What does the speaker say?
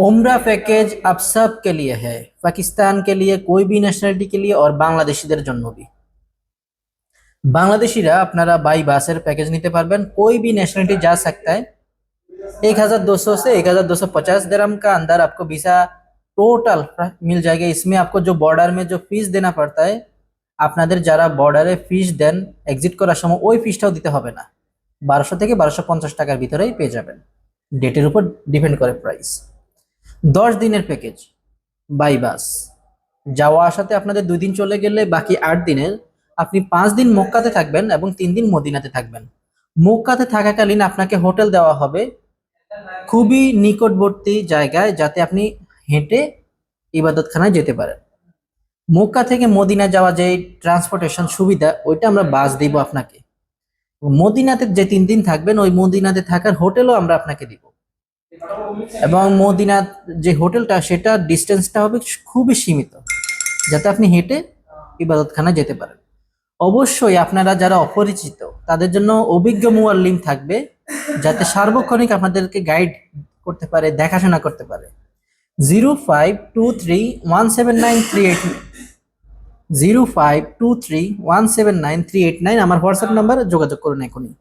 उम्र पैकेज अब सब के लिए है पाकिस्तान के लिए कोई भी नेशनलिटी के लिए और বাংলাদেশিদের জন্য भी বাংলাদেশিরা আপনারা বাই বাসের প্যাকেজ নিতে পারবেন कोई भी नेशनलिटी जा सकता है एक हजार दो सौ से एक हजार दो सौ पचास दरम का अंदर आपको वीसा टोटल मिल जाएगा इसमें आपको जो बॉर्डर में जो फीस देना पड़ता है আপনাদের যারা বর্ডারে ফিস দেন এক্সিট করার সময় ওই ফিসটাও দিতে হবে না বারোশো থেকে বারোশো পঞ্চাশ টাকার ভিতরেই পেয়ে যাবেন ডেটের উপর ডিপেন্ড করে প্রাইস দশ দিনের প্যাকেজ বাই বাস যাওয়া আসাতে আপনাদের দুই দিন চলে গেলে বাকি আট দিনের আপনি পাঁচ দিন মক্কাতে থাকবেন এবং তিন দিন মদিনাতে থাকবেন। মক্কাতে থাকাকালীন আপনাকে হোটেল দেওয়া হবে। খুবই নিকটবর্তী জায়গায় যাতে আপনি হেঁটে ইবাদতখানায় যেতে পারেন। মক্কা থেকে মদিনা যাওয়া যে ট্রান্সপোর্টেশন সুবিধা, ওইটা আমরা বাস দিব আপনাকে। মদিনাতে যে তিন দিন থাকবেন, ওই মদিনাতে থাকার হোটেলও আমরা আপনাকে দিব। এবং মদিনা যে হোটেলটা, সেটা ডিস্টেন্সটা হবে খুবই সীমিত, যাতে আপনি হেঁটে ইবাদতখানা যেতে পারেন। অবশ্যই আপনারা যারা অপরিচিত, তাদের জন্য অভিজ্ঞ মুয়াল্লিম থাকবে, যাতে সার্বক্ষণিক আপনাদেরকে গাইড করতে পারে, দেখাশোনা করতে পারে। Zero five two three one seven nine three eight zero five two three one seven nine three eight nine আমার হোয়াটসঅ্যাপ নাম্বার যোগাযোগ করুন এখনই।